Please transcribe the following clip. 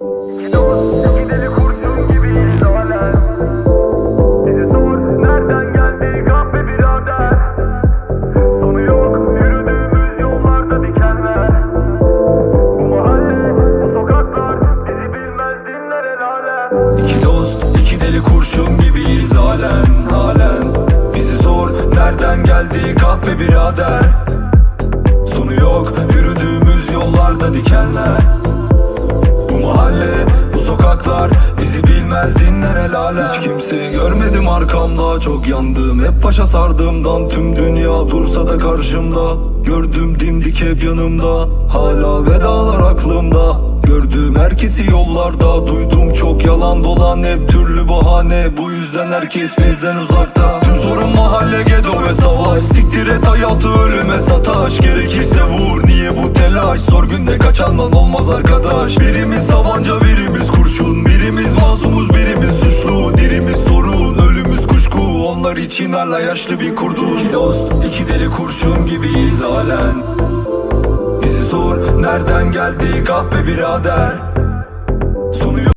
İki dost, iki deli kurşun gibiyiz halen, halen Bizi sor, nereden geldi kahpe birader? Sonu yok, yürüdüğümüz yollarda dikenler alem Hiç kimseyi görmedim arkamda. Çok yandım, hep başa sardığımdan. Tüm dünya dursa da karşımda. Gördüm dimdik hep yanımda. Hala vedalar aklımda. Gördüğüm herkesi yollarda. Duydum çok yalan dolan. Hep türlü bahane. Bu yüzden herkes bizden uzakta. Tüm sorun mahalle gedo ve savaş. Siktir et hayatı ölüme sataş. Gerekirse vur. Niye bu telaş? Zor günde kaçandan olmaz arkadaş. Birimiz Hala yaşlı bir kurdun İki dost? İki deli kurşun gibiyiz halen Bizi sor nereden geldi kahpe birader